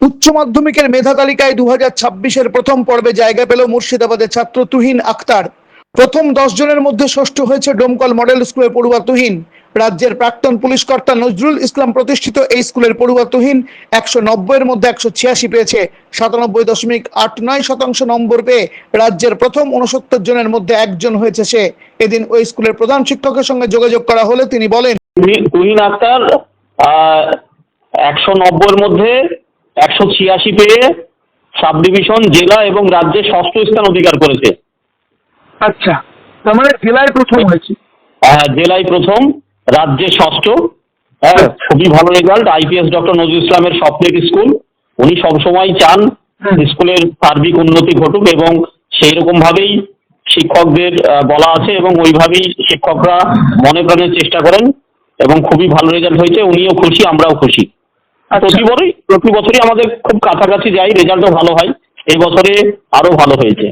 উচ্চ মাধ্যমিকের মেধা তালিকায় দু হাজার ছাব্বিশের প্রথম পর্বে জায়গা পেল মুর্শিদাবাদের ছাত্র তুহিন আক্তার প্রথম দশ জনের মধ্যে ষষ্ঠ হয়েছে ডোমকল মডেল স্কুলের পড়ুয়া তুহিন। রাজ্যের প্রাক্তন পুলিশ কর্তা নজরুল ইসলাম প্রতিষ্ঠিত এই স্কুলের পড়ুয়া তুহিন একশো নব্বইয়ের মধ্যে একশো ছিয়াশি পেয়েছে। সাতানব্বই দশমিক আট নয় শতাংশ নম্বর পেয়ে রাজ্যের প্রথম উনসত্তর জনের মধ্যে একজন হয়েছে সে। এদিন ওই স্কুলের প্রধান শিক্ষকের সঙ্গে যোগাযোগ করা হলে তিনি বলেন, তুহিন আক্তার একশো নব্বইয়ের মধ্যে একশো ছিয়াশি পেয়ে সাব ডিভিশন জেলা এবং রাজ্যে ষষ্ঠ স্থান অধিকার করেছে। আচ্ছা তার মানে জেলায় প্রথম হয়েছে। আহ, জেলায় প্রথম রাজ্যে ষষ্ঠ। হ্যাঁ খুবই ভালো রেজাল্ট আইপিএস ডক্টর নজরুল ইসলামের স্বপ্নের স্কুল। উনি সবসময় চান স্কুলের সার্বিক উন্নতি ঘটুক এবং সেই রকম ভাবেই শিক্ষকদের বলা আছে এবং ওইভাবেই শিক্ষকরা মনে প্রাণে চেষ্টা করেন এবং খুবই ভালো রেজাল্ট হয়েছে। উনিও খুশি আমরাও খুশি। আচ্ছা প্রতি বছরই প্রতি বছরই আমাদের খুব কাছাকাছি যাই রেজাল্টও ভালো হয়। এই বছরে আরও ভালো হয়েছে।